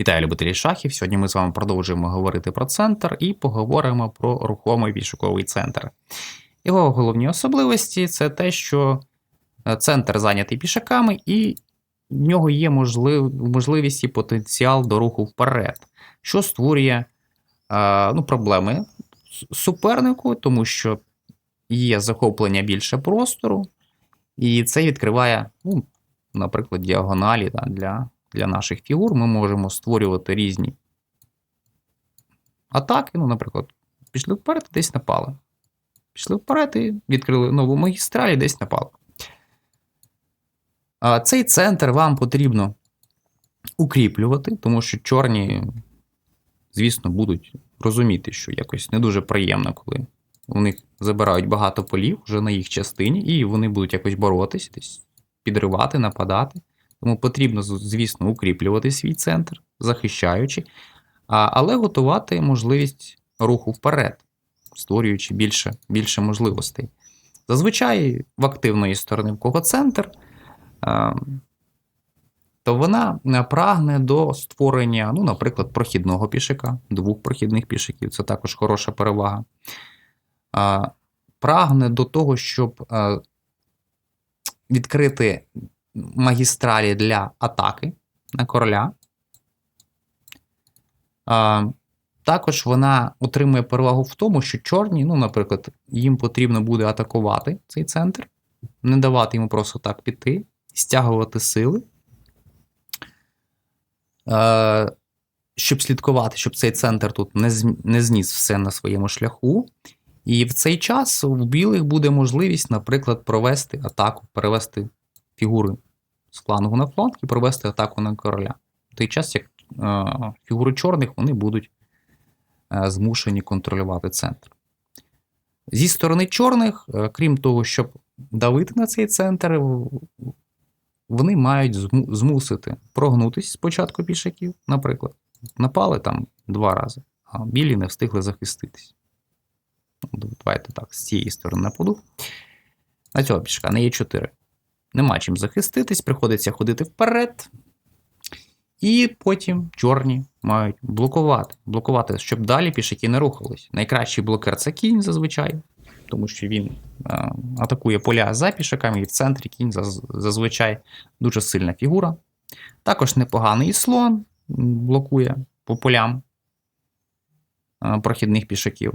Вітаю, любителі шахів. Сьогодні ми з вами продовжуємо говорити про центр і поговоримо про рухомий пішоковий центр. Його головні особливості це те, що е, центр зайнятий пішаками, і в нього є можлив... можливість і потенціал до руху вперед, що створює е, ну, проблеми супернику, тому що є захоплення більше простору, і це відкриває, ну, наприклад, діагоналі да, для для наших фігур ми можемо створювати різні атаки. Ну, наприклад, пішли вперед, десь напали. Пішли вперед і відкрили нову магістраль і десь напали. А цей центр вам потрібно укріплювати, тому що чорні, звісно, будуть розуміти, що якось не дуже приємно, коли у них забирають багато полів вже на їх частині, і вони будуть якось боротись, десь підривати, нападати. Тому потрібно, звісно, укріплювати свій центр, захищаючи, але готувати можливість руху вперед, створюючи більше, більше можливостей. Зазвичай в активної сторони, в кого центр, то вона е, прагне до створення, ну, наприклад, прохідного пішака, двох прохідних пішаків це також хороша перевага. Прагне до того, щоб е, відкрити магістралі для атаки на короля. А, також вона отримує перевагу в тому, що чорні, ну, наприклад, їм потрібно буде атакувати цей центр, не давати йому просто так піти, стягувати сили, е, щоб слідкувати, щоб цей центр тут не, не зніс все на своєму шляху. І в цей час у білих буде можливість, наприклад, провести атаку, перевести фігури з флангу на фланг і провести атаку на короля. В той час, як е, фігури чорних вони будуть е, змушені контролювати центр. Зі сторони чорних, е, крім того, щоб давити на цей центр, вони мають зму- змусити прогнутися спочатку пішаків, наприклад. Напали там два рази, а білі не встигли захиститись. Давайте так, з цієї сторони нападу. На цього пішака на Е4. Нема чим захиститись, приходиться ходити вперед. І потім чорні мають блокувати. Блокувати, щоб далі пішаки не рухались. Найкращий блокер це кінь зазвичай, тому що він е, атакує поля за пішаками, і в центрі кінь заз- зазвичай дуже сильна фігура. Також непоганий слон блокує по полям е, прохідних пішаків.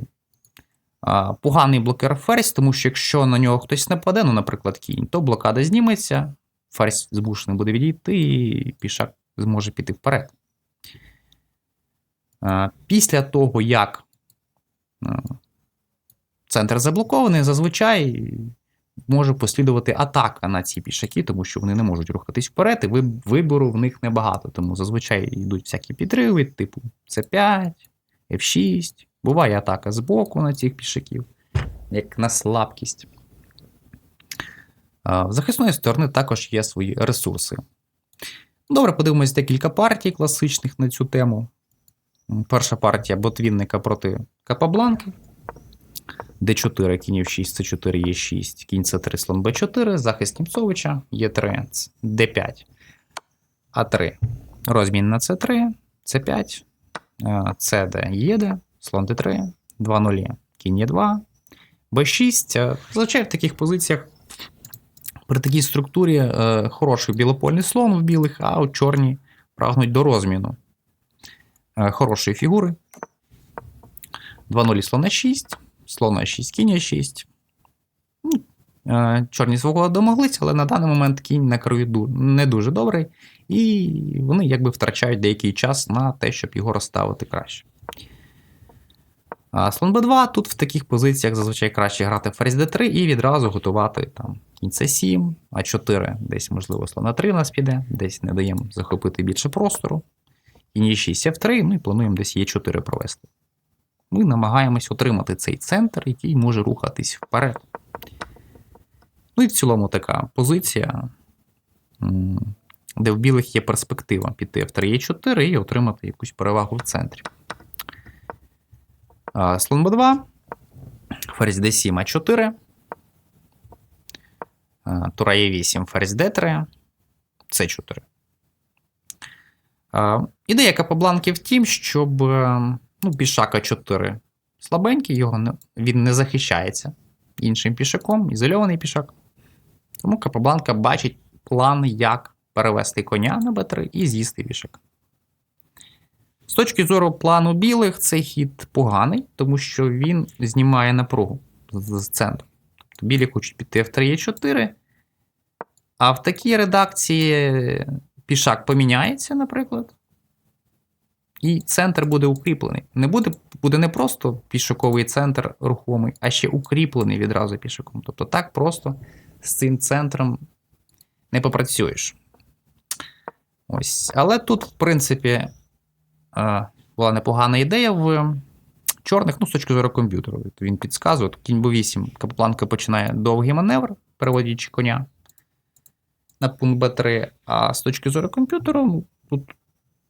Поганий блокер ферзь, тому що якщо на нього хтось нападе, ну, наприклад, кінь, то блокада зніметься, ферзь змушений буде відійти, і пішак зможе піти вперед. Після того, як центр заблокований, зазвичай може послідувати атака на ці пішаки, тому що вони не можуть рухатись вперед, і вибору в них небагато. Тому зазвичай йдуть всякі підриви, типу С5, F6. Буває атака з боку на цих пішаків, як на слабкість. В захисної сторони також є свої ресурси. Добре, подивимось декілька партій класичних на цю тему. Перша партія ботвінника проти Капабланки. Д4, кінь F6, С4, Е6, кінь С3, слон Б4, захист Німцовича, Е3, Д5, А3. Розмін на С3, С5, СД, ЄД, слон Д3, 2 0, кінь Е2, Б6. Е, Зазвичай в таких позиціях при такій структурі е, хороший білопольний слон в білих, а от чорні прагнуть до розміну. Е, хорошої фігури. 2 0 слона 6, слона 6, кінь 6. Ну, е, Чорні свого домоглися, але на даний момент кінь на ду- не дуже добрий, і вони якби втрачають деякий час на те, щоб його розставити краще. А слон b2 тут в таких позиціях зазвичай краще грати ферзь d3 і відразу готувати там кінь c7, а4, десь, можливо, слон 3 у нас піде, десь не даємо захопити більше простору. Кінь e6, f3, ну і плануємо десь e4 провести. Ми намагаємось отримати цей центр, який може рухатись вперед. Ну і в цілому така позиція, де в білих є перспектива піти в 3 4 і отримати якусь перевагу в центрі. Слон Б2, ферзь D7, А4, а, Тура Е8, ферзь D3, С4. Ідея Капабланки в тім, щоб е, ну, пішак А4 слабенький, його не, він не захищається іншим пішаком, ізольований пішак. Тому Капабланка бачить план, як перевести коня на Б3 і з'їсти пішак. З точки зору плану білих, цей хід поганий, тому що він знімає напругу з, центру. Тобто білі хочуть піти F3 Е4. А в такій редакції пішак поміняється, наприклад. І центр буде укріплений. Не буде, буде не просто пішаковий центр рухомий, а ще укріплений відразу пішаком. Тобто так просто з цим центром не попрацюєш. Ось. Але тут, в принципі, була непогана ідея в чорних, ну, з точки зору комп'ютеру. Він підказує, кінь Б8, Капапланка починає довгий маневр, переводячи коня на пункт Б3. А з точки зору комп'ютеру, ну, тут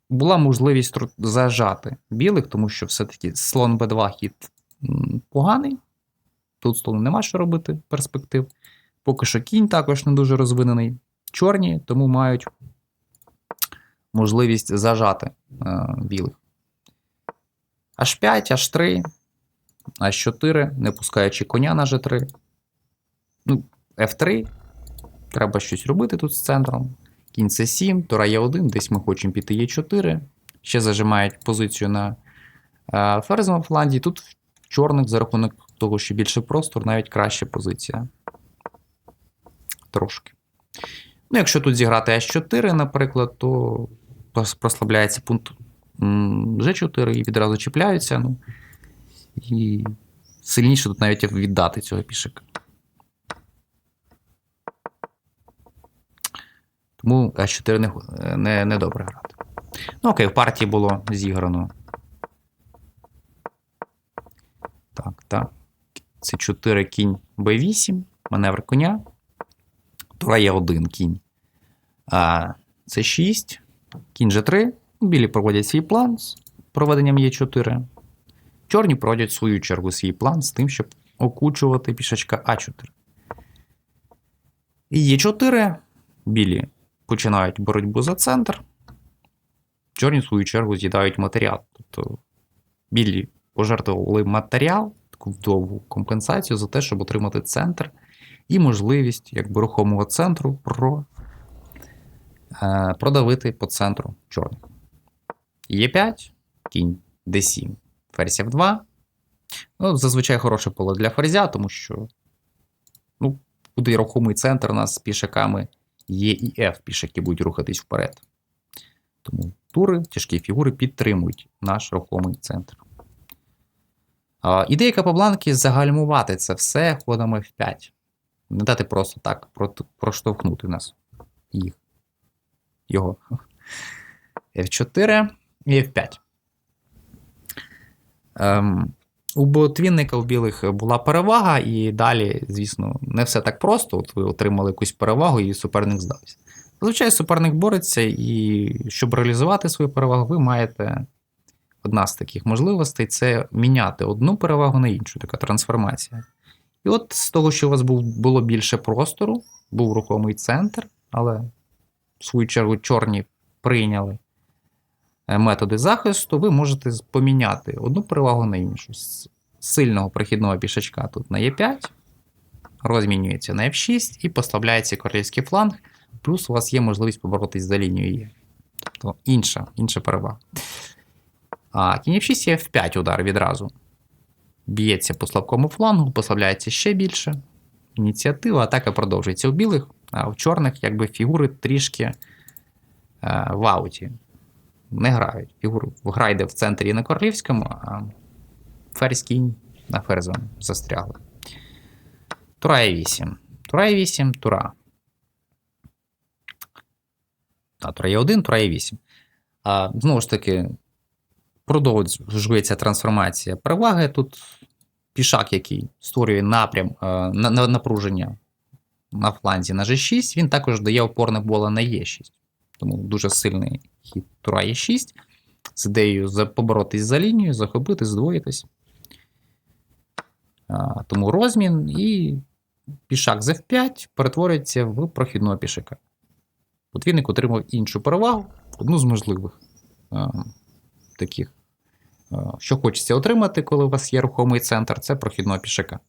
була можливість зажати білих, тому що все-таки слон Б2 хід поганий. Тут слону нема що робити перспектив. Поки що кінь також не дуже розвинений. Чорні, тому мають можливість зажати е, білих. H5, H3, H4, не пускаючи коня на G3. Ну, F3. Треба щось робити тут з центром. Кінь С7, Тура Е1, десь ми хочемо піти Е4. Ще зажимають позицію на е, ферзовому фланзі. Тут в чорних за рахунок того, що більше простор, навіть краща позиція. Трошки. Ну, якщо тут зіграти H4, наприклад, то прослабляється пункт G4 і відразу чіпляються. Ну, і сильніше тут навіть віддати цього пішика. Тому H4 не, не, не добре грати. Ну, окей, в партії було зіграно. Так, так. Це 4 кінь B8, маневр коня. Тура є 1 кінь. А, це 6. Кінь G3. Білі проводять свій план з проведенням Е4. Чорні проводять в свою чергу свій план з тим, щоб окучувати пішачка А4. І Е4. Білі починають боротьбу за центр. Чорні, в свою чергу, з'їдають матеріал. Тобто білі пожертвували матеріал, таку довгу компенсацію за те, щоб отримати центр і можливість якби рухомого центру про, продавити по центру чорних. Є5, кінь D7, ферзь F2. Ну, зазвичай хороше поле для ферзя, тому що ну, буде рухомий центр у нас з пішаками Є і F пішаки будуть рухатись вперед. Тому тури, тяжкі фігури підтримують наш рухомий центр. А, ідея Капабланки загальмувати це все ходом F5. Не дати просто так проштовхнути нас їх. Його. F4 і F5. Ем, у ботвінника у білих була перевага, і далі, звісно, не все так просто. От ви отримали якусь перевагу, і суперник здався. Зазвичай суперник бореться, і щоб реалізувати свою перевагу, ви маєте одна з таких можливостей це міняти одну перевагу на іншу, така трансформація. І от з того, що у вас було більше простору, був рухомий центр, але в свою чергу чорні прийняли е, методи захисту, ви можете поміняти одну перевагу на іншу. З сильного прохідного пішачка тут на Е5, розмінюється на F6 і поставляється королівський фланг, плюс у вас є можливість поборотись за лінією Е. Тобто інша, інша перевага. А кінь F6 є F5 удар відразу. Б'ється по слабкому флангу, послабляється ще більше. Ініціатива, атака продовжується у білих, а в чорних якби фігури трішки е, в ауті. Не грають. Фігуру гра йде в центрі на королівському, а ферзь кінь на ферзовому застрягли. Тура Е8. Тура Е8, тура. А, тура Е1, тура Е8. А, знову ж таки, продовжується трансформація переваги. Тут пішак, який створює напрям е, на, на напруження на фланзі на G6, він також дає опорне поле на Е6. Тому дуже сильний хід тура Е6 з ідеєю поборотись за лінію, захопити, здвоїтись. А, тому розмін і пішак з F5 перетворюється в прохідного пішака. Подвійник отримав іншу перевагу, одну з можливих. е, таких, е, що хочеться отримати, коли у вас є рухомий центр, це прохідного пішака.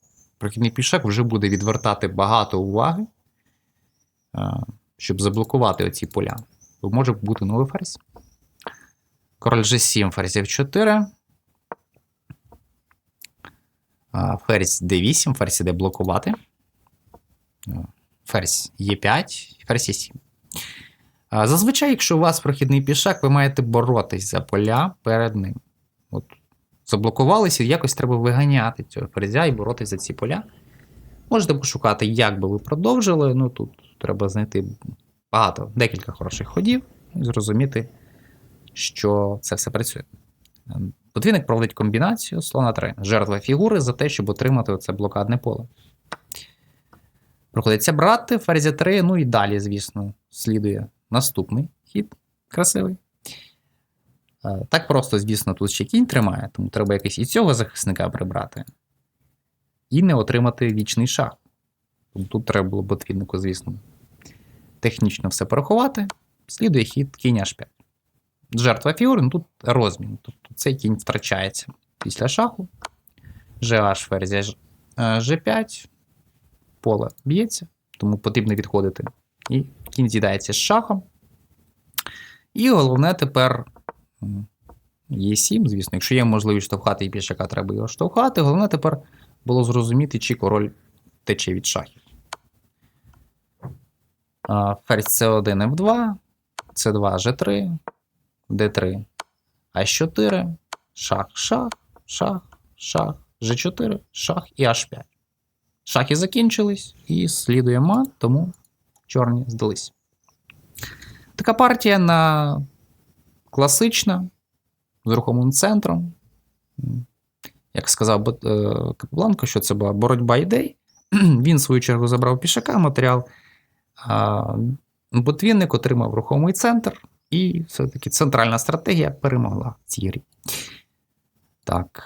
Прохідний пішак вже буде відвертати багато уваги, е, щоб заблокувати оці поля. Бо може бути новий ферзь. Король G7, ферзь F4. Ферзь D8, ферзь іде блокувати. Ферзь Е5, ферзь Е7. Зазвичай, якщо у вас прохідний пішак, ви маєте боротись за поля перед ним. От, заблокувалися, якось треба виганяти цього ферзя і боротись за ці поля. Можете пошукати, як би ви продовжили. Ну тут треба знайти багато, декілька хороших ходів і зрозуміти, що це все працює. Подвійник проводить комбінацію слона 3. Жертва фігури за те, щоб отримати оце блокадне поле. Проходиться брати, ферзя 3, ну і далі, звісно, слідує наступний хід красивий. Е, Так просто, звісно, тут ще кінь тримає, тому треба якось і цього захисника прибрати. І не отримати вічний шах. Тому тут треба було ботвіднику, звісно, технічно все порахувати. Слідує хід кінь H5. Жертва фігури, ну тут розмін. Тобто цей кінь втрачається після шаху. GH ферзя G5. Поле б'ється, тому потрібно відходити. І кінь з'їдається з шахом. І головне тепер Е7, звісно, якщо є можливість штовхати і пішака, треба його штовхати. Головне тепер було зрозуміти, чи король тече від шахів. Ферзь С1 F2, С2 G3, Д3, А4, шах, шах, шах, шах, G4, шах і H5. Шахи закінчились і слідує мат, тому чорні здались. Така партія на класична, з рухомим центром. Як сказав е, що це була боротьба ідей. Він, в свою чергу, забрав пішака матеріал. Ботвінник отримав рухомий центр, і все-таки центральна стратегія перемогла в цій грі. Так.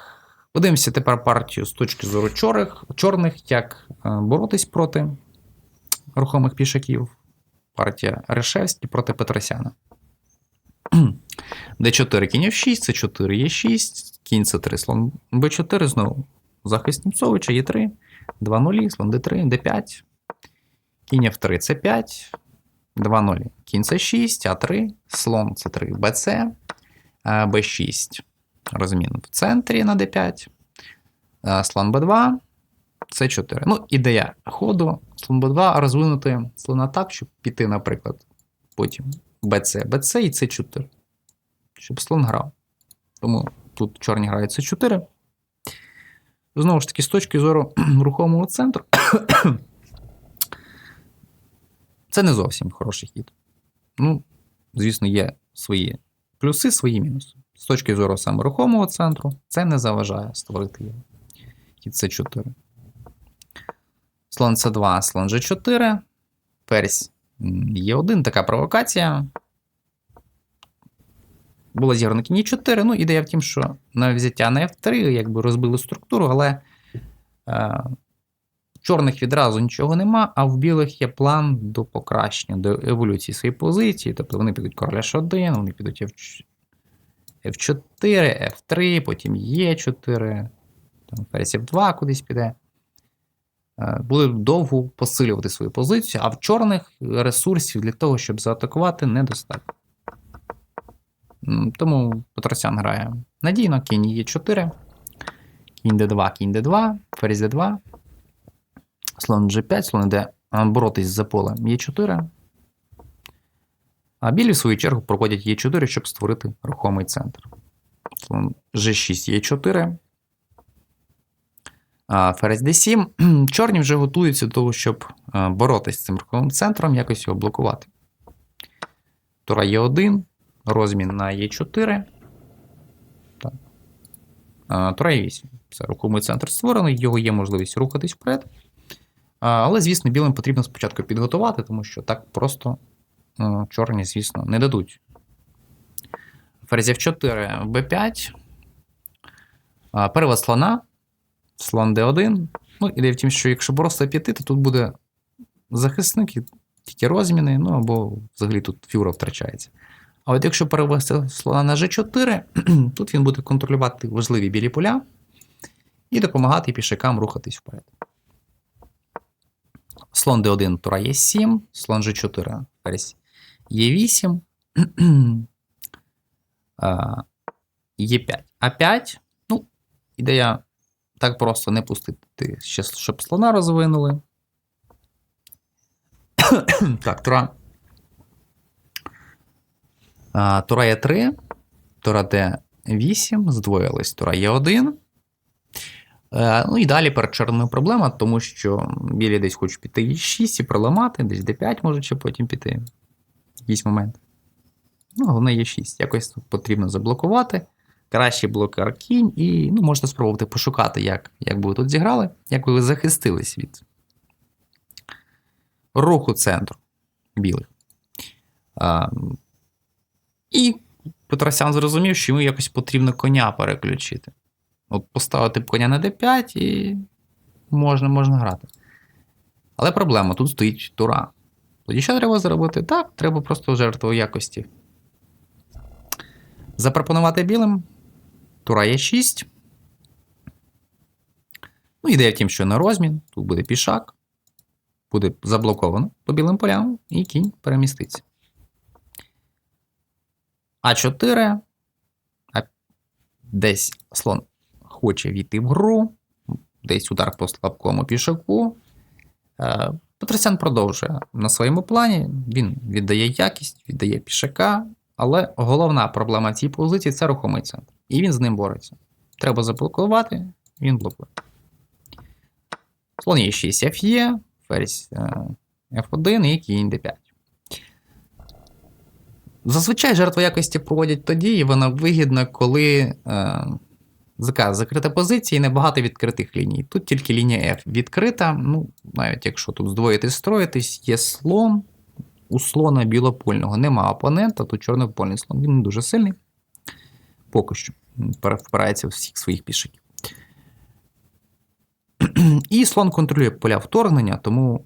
Подивимося тепер партію з точки зору чорних, чорних як е, боротись проти рухомих пішаків. Партія Решевський проти Петросяна. Д4 кінь F6, С4 Е6, кінь С3, слон Б4, знову захист Німцовича, Е3, 2 0 слон Д3, Д5, кінь F3, С5, 2 0 кінь С6, А3, слон С3, БЦ, Б6, розмін в центрі на Д5, е, слон Б2, С4. Ну, ідея ходу, слон Б2 розвинути слона так, щоб піти, наприклад, потім БЦ, БЦ і С4. Щоб слон грав. Тому тут чорні грають С4. Знову ж таки, з точки зору рухомого центру, це не зовсім хороший хід. Ну, звісно, є свої плюси, свої мінуси. З точки зору саме рухомого центру, це не заважає створити його. Хід С4. Слон С2, слон G4. Ферзь є один, така провокація. Була зіграна кінь 4. Ну, ідея в тім, що на взяття на F3 якби розбили структуру, але е, в чорних відразу нічого нема, а в білих є план до покращення, до еволюції своєї позиції. Тобто вони підуть король H1, вони підуть F4, F4, F3, потім Е4, там ферзь F2 кудись піде. Е, Будуть довго посилювати свою позицію, а в чорних ресурсів для того, щоб заатакувати, недостатньо. Тому Петросян грає надійно, кінь Е4, кінь Д2, кінь Д2, ферзь Д2, слон G5, слон іде боротись за полем Е4. А білі, в свою чергу, проходять Е4, щоб створити рухомий центр. Слон G6, Е4. А, Ферзь D7. Чорні вже готуються до того, щоб боротися з цим рухомим центром, якось його блокувати. Тура Е1, розмін на Е4. Так. Тура Е8. Це рухомий центр створений, його є можливість рухатись вперед. Але, звісно, білим потрібно спочатку підготувати, тому що так просто а, чорні, звісно, не дадуть. Ферзь F4, B5. А, Перевод слона. Слон D1. Ну, ідея в тім, що якщо просто піти, то тут буде захисник тільки розміни, ну або взагалі тут фігура втрачається. А от якщо перевести слона на G4, тут він буде контролювати важливі білі поля і допомагати пішакам рухатись вперед. Слон D1, тура Е7, слон G4, ферзь Е8, Е5. А5, ну, ідея так просто не пустити, ще, щоб слона розвинули. так, тура. Тура Е3, Тура Д8, здвоїлись Тура Е1. Е, Ну і далі перед чорною проблема, тому що білі десь хочуть піти Е6 і проламати, десь D5 може ще потім піти. Якийсь момент. Ну, головне Е6. Якось потрібно заблокувати. Кращий блокер кінь, і ну, можна спробувати пошукати, як, як би ви тут зіграли, як ви захистились від руху центру білих. І Петросян зрозумів, що йому якось потрібно коня переключити. От поставити коня на d5 і можна можна грати. Але проблема тут стоїть тура. Тоді що треба зробити? Так, треба просто жертву якості. Запропонувати білим. Тура є 6. Ну, ідея в тім, що на розмін, тут буде пішак, буде заблоковано по білим полям, і кінь переміститься. А4. А десь слон хоче війти в гру, десь удар по слабкому пішаку. Е, Петросян продовжує на своєму плані. Він віддає якість, віддає пішака, але головна проблема цій позиції це рухомий центр. І він з ним бореться. Треба заблокувати, він блокує. Слон є 6 Ф'є, ферзь F1 і кінь D5. Зазвичай жертву якості проводять тоді, і вона вигідна, коли е, закрита позиція і небагато відкритих ліній. Тут тільки лінія F відкрита. Ну, навіть якщо тут здвоїтись, строїтись, є слон. У слона білопольного нема опонента, тут чорнопольний слон. Він не дуже сильний. Поки що впирається в всіх своїх пішаків. І слон контролює поля вторгнення, тому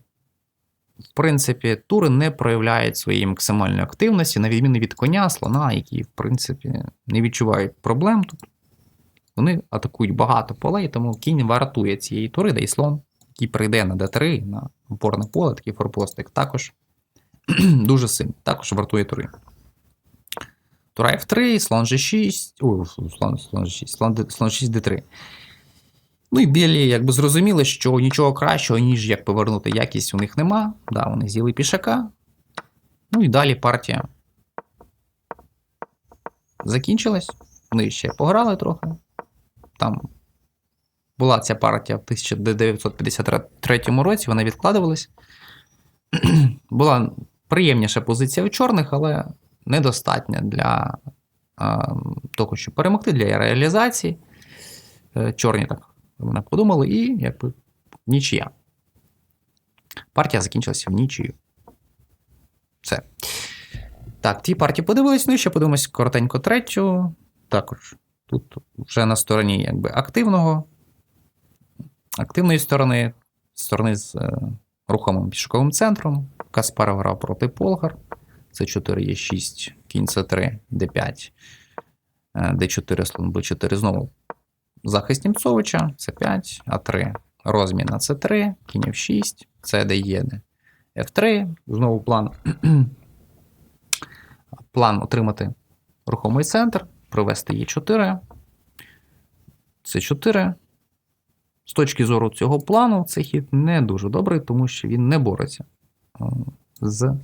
в принципі, тури не проявляють своєї максимальної активності, на відміну від коня, слона, які, в принципі, не відчувають проблем тут. Вони атакують багато полей, тому кінь вартує цієї тури, да і слон, який прийде на d3, на опорне поле, такий форпостик, також дуже сильний, також вартує тури. Тура F3, слон G6, ой, слон, слон G6, слон, слон 6 D3. Ну і білі, якби зрозуміли, що нічого кращого, ніж як повернути якість у них нема. Да, Вони з'їли пішака. Ну і далі партія закінчилась. Вони ще пограли трохи. Там була ця партія в 1953 році, вона відкладувалась. Була приємніша позиція у чорних, але недостатня для а, того, щоб перемогти для реалізації. Е, чорні так вони подумали, і якби нічия. Партія закінчилася в нічию. Все. Так, ті партії подивились, ну і ще подивимось коротенько третю. Також тут вже на стороні якби активного, активної сторони, сторони з е, рухомим пішоковим центром. Каспаров грав проти Полгар. Це 4 є 6, кінь С3, Д5, Д4, слон Б4. Знову захист Німцовича, С5, А3, розмін на С3, кінь F6, С єде F3. Знову план план отримати рухомий центр, провести Е4, С4. З точки зору цього плану, цей хід не дуже добрий, тому що він не бореться з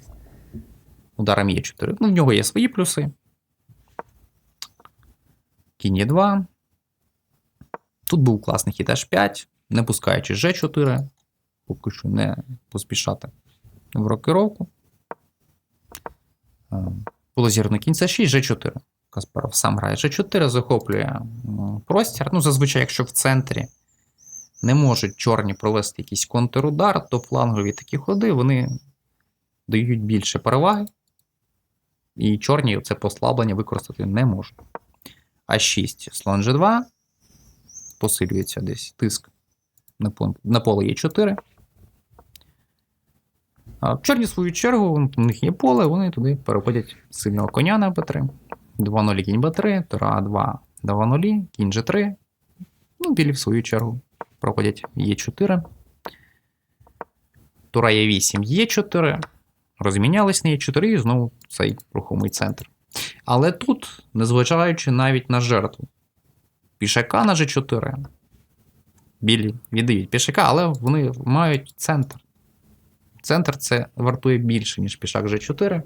ударом Е4. Ну, В нього є свої плюси. Кінь Е2. Тут був класний хід H5, не пускаючи G4, поки що не поспішати в рокировку. Було зірно кінь c 6 G4. Каспаров сам грає G4, захоплює простір. Ну, зазвичай, якщо в центрі не можуть чорні провести якийсь контрудар, то флангові такі ходи вони дають більше переваги. І чорні це послаблення використати не можуть. А6 слон G2 посилюється десь тиск на поле Е4. А чорні, в свою чергу, у них є поле, вони туди переходять сильного коня на Б3. 2-0 кінь Б3, Тура 2, 2-0, кінь G3. Ну, білі в свою чергу проходять Е4. Тура Е8, Е4. Розмінялись на Е4 і знову цей рухомий центр. Але тут, незважаючи навіть на жертву, пішака на G4. Білі віддають пішака, але вони мають центр. Центр це вартує більше, ніж пішак G4.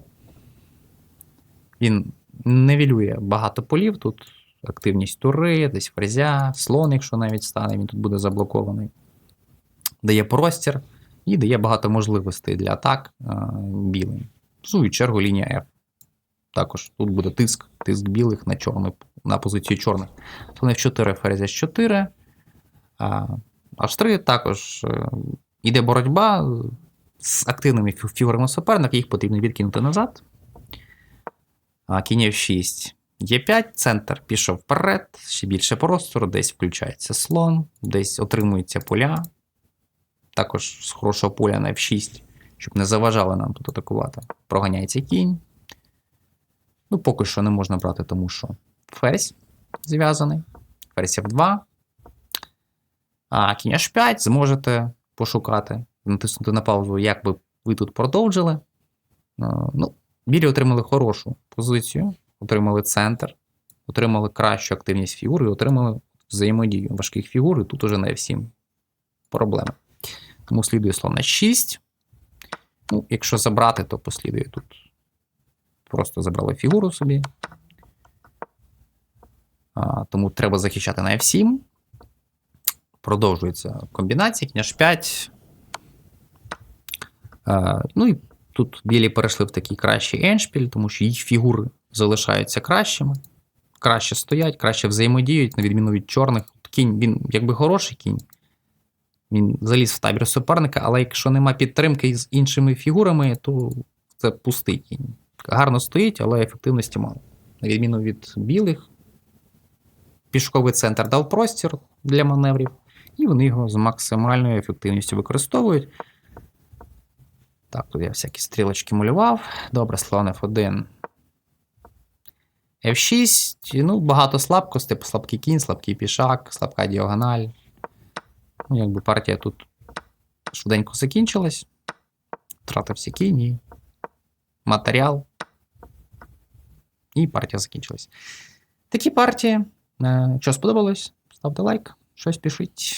Він невілює багато полів. Тут активність тури, десь ферзя, слон, якщо навіть стане, він тут буде заблокований. Дає простір і дає багато можливостей для атак е, білим. В свою чергу лінія F. Також тут буде тиск, тиск білих на чорну, на позицію чорних. Слон F4, ферзь H4. H3 також е, іде боротьба з активними фі- фігурами суперника, їх потрібно відкинути назад. Кінь F6. Є5, центр пішов вперед, ще більше простору, десь включається слон, десь отримуються поля. Також з хорошого поля на F6, щоб не заважало нам тут атакувати. Проганяється кінь. Ну, поки що не можна брати, тому що ферзь зв'язаний. Ферзь F2. А кінь H5 зможете пошукати, натиснути на паузу, як би ви тут продовжили. Ну, білі отримали хорошу позицію, отримали центр, отримали кращу активність фігури і отримали взаємодію важких фігур, і тут уже не всім проблеми. Тому слідує слон на 6. Ну, якщо забрати, то послідує тут. Просто забрали фігуру собі. А, тому треба захищати на F7. Продовжується комбінація, княж 5. А, ну і тут білі перейшли в такий кращий еншпіль, тому що їх фігури залишаються кращими. Краще стоять, краще взаємодіють, на відміну від чорних. Кінь, він якби хороший кінь. Він заліз в табір суперника, але якщо нема підтримки з іншими фігурами, то це пустий кінь. Гарно стоїть, але ефективності мало. На відміну від білих, пішковий центр дав простір для маневрів, і вони його з максимальною ефективністю використовують. Так, тут я всякі стрілочки малював. Добре, слон F1. F6. Ну, багато слабкостей, типу слабкий кінь, слабкий пішак, слабка діагональ. Ну, якби партія тут швиденько закінчилась. Втратився кінь і матеріал. І партія закінчилась. Такі партії. Е, Що сподобалось? Ставте лайк, щось пишіть.